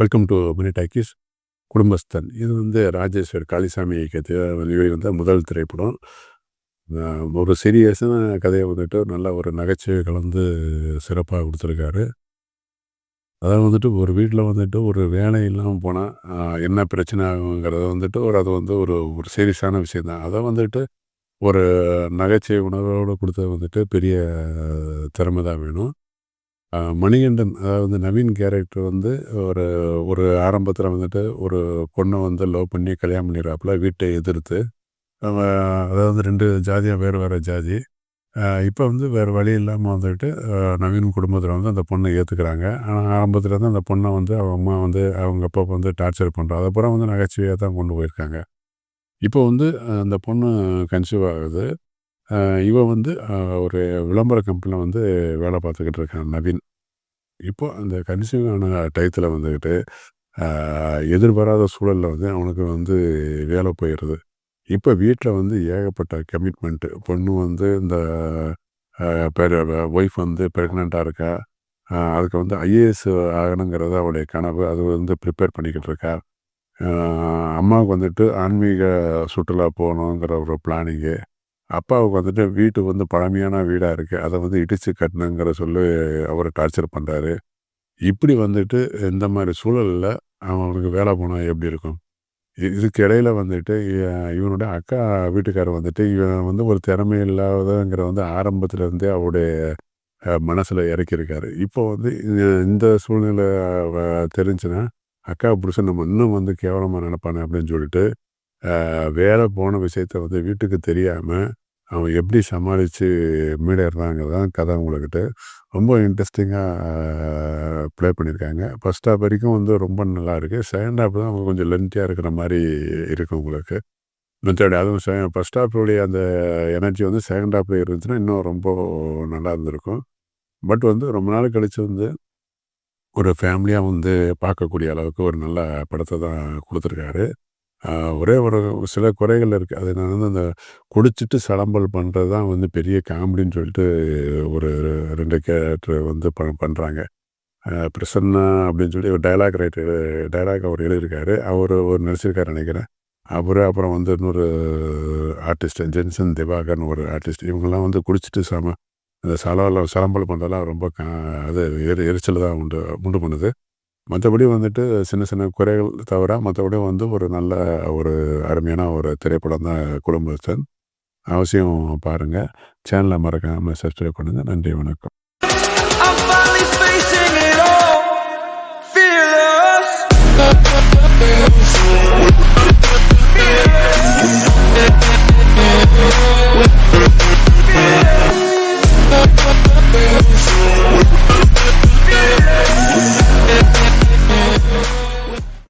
Welcome to mini talkies Kudumbasthan. இது வந்து ராஜேஸ்வர் காளிசாமி இயக்கத்தில் வெளிவந்த முதல் திரைப்படம். ஒரு சீரியஸான கதையை வந்துட்டு நல்ல ஒரு நகைச்சுவை கலந்து சிறப்பாக கொடுத்துருக்காரு. அதாவது வந்துட்டு ஒரு வீட்டில் வந்துட்டு ஒரு வேலை இல்லாமல் போனால் என்ன பிரச்சனை ஆகுங்கிறத வந்துட்டு ஒரு அது வந்து ஒரு ஒரு சீரியஸான விஷயம் தான். அதை வந்துட்டு ஒரு நகைச்சுவை உணர்வோடு கொடுத்தது வந்துட்டு பெரிய திறமை தான் வேணும். மணிகண்டன் அதாவது வந்து நவீன் கேரக்டர் வந்து ஒரு ஒரு ஆரம்பத்தில் வந்துட்டு ஒரு பொண்ணை வந்து லவ் பண்ணி கல்யாணம் பண்ணிடுறாப்புல வீட்டை எதிர்த்து. அதாவது ரெண்டு ஜாதியாக வேறு வேறு ஜாதி. இப்போ வந்து வேறு வழி இல்லாமல் வந்துட்டு நவீன் குடும்பத்தில் வந்து அந்த பொண்ணை ஏற்றுக்கிறாங்க ஆனால் ஆரம்பத்தில் இருந்து அந்த பொண்ணை வந்து அவங்க அம்மா வந்து அவங்க அப்பா வந்து டார்ச்சர் பண்ணுறோம் அதுக்கப்புறம் வந்து நகைச்சுவையாக தான் கொண்டு போயிருக்காங்க. இப்போ வந்து அந்த பொண்ணு கன்சீவ் ஆகுது. இவன் வந்து ஒரு விளம்பர கம்பெனியில் வந்து வேலை பார்த்துக்கிட்டு இருக்கான் நவீன். இப்போ அந்த கன்சீவ் ஆன டயத்தில் வந்துக்கிட்டு எதிர்பாராத சூழலில் வந்து அவனுக்கு வந்து வேலை போயிடுது. இப்போ வீட்டில் வந்து ஏகப்பட்ட கமிட்மெண்ட்டு பொண்ணு வந்து இந்த ஒய்ஃப் வந்து ப்ரெக்னெண்ட்டாக இருக்கா அதுக்கு வந்து ஐஏஎஸ் ஆகணுங்கிறது அவளுடைய கனவு அது வந்து ப்ரிப்பேர் பண்ணிக்கிட்டு இருக்கா. அம்மாவுக்கு வந்துட்டு ஆன்மீக சுற்றுலா போகணுங்கிற ஒரு பிளானிங்கு அப்பாவுக்கு வந்துட்டு வீட்டு வந்து பழமையான வீடாக இருக்குது அதை வந்து இடித்து கட்டணுங்கிற சொல்லி அவர் டார்ச்சர் பண்ணுறாரு இப்படி வந்துட்டு இந்த மாதிரி சூழலில் அவனுக்கு வேலை போனால் எப்படி இருக்கும்? இதுக்கு இடையில வந்துட்டு இவனுடைய இவனோட அக்கா வீட்டுக்காரர் வந்துட்டு இவன் வந்து ஒரு திறமை இல்லாதங்கிற வந்து ஆரம்பத்துலேருந்தே அவருடைய மனசில் இறக்கியிருக்காரு. இப்போ வந்து இந்த- சூழ்நிலை தெரிஞ்சுன்னா அக்கா புருஷன் நம்ம இன்னும் வந்து கேவலமாக நினைப்பானே அப்படின்னு சொல்லிட்டு வேலை போன விஷயத்த வந்து வீட்டுக்கு தெரியாமல் அவன் எப்படி சமாளித்து மீடேறாங்கிறது தான் கதை உங்கள்கிட்ட ரொம்ப இன்ட்ரெஸ்டிங்காக ப்ளே பண்ணியிருக்காங்க. ஃபஸ்ட் ஹாப் வரைக்கும் வந்து ரொம்ப நல்லா இருக்குது செகண்ட் ஹாப் தான் அவங்க கொஞ்சம் லென்த்தியாக இருக்கிற மாதிரி இருக்கும் உங்களுக்கு. மெத்தட் அதுவும் செ ஃபஸ்ட் ஹாப்போடைய அந்த எனர்ஜி வந்து செகண்ட் ஹாப்பில் இருந்துச்சுன்னா இன்னும் ரொம்ப நல்லா இருந்திருக்கும். பட் வந்து ரொம்ப நாள் கழித்து வந்து ஒரு ஃபேமிலியாக வந்து பார்க்கக்கூடிய அளவுக்கு ஒரு நல்ல படத்தை தான் கொடுத்துருக்காரு. ஒரே ஒரு சில குறைகள் இருக்குது அது நான் வந்து அந்த குடிச்சிட்டு சலம்பல் பண்ணுறது தான் வந்து பெரிய காமெடின்னு சொல்லிட்டு ஒரு ரெண்டு கேரக்டர் வந்து ப பண்ணுறாங்க பிரசன்னா அப்படின்னு சொல்லி ஒரு டைலாக் ரைட்டர் டைலாக் அவர் எழுதியிருக்காரு. அவர் ஒரு நடிச்சிருக்காரு நினைக்கிறேன். அப்புறம் அப்புறம் வந்து இன்னொரு ஆர்டிஸ்ட் ஜென்சன் திவாகர்னு ஒரு ஆர்டிஸ்ட் இவங்கெல்லாம் வந்து குடிச்சிட்டு சம அந்த சலவெல்லாம் சலம்பல் பண்ணுறதெல்லாம் ரொம்ப கா அது எரி எரிச்சல் தான் உண்டு உண்டு பண்ணுது. மற்றபடி வந்துட்டு சின்ன சின்ன குறைகள் தவிர மற்றபடி வந்து ஒரு நல்ல ஒரு அருமையான ஒரு திரைப்படம் தான் குடும்பத்தன் அவசியம் பாருங்கள் சேனலை மறக்காமல் சப்ஸ்கிரைப் பண்ணுங்கள் நன்றி வணக்கம்.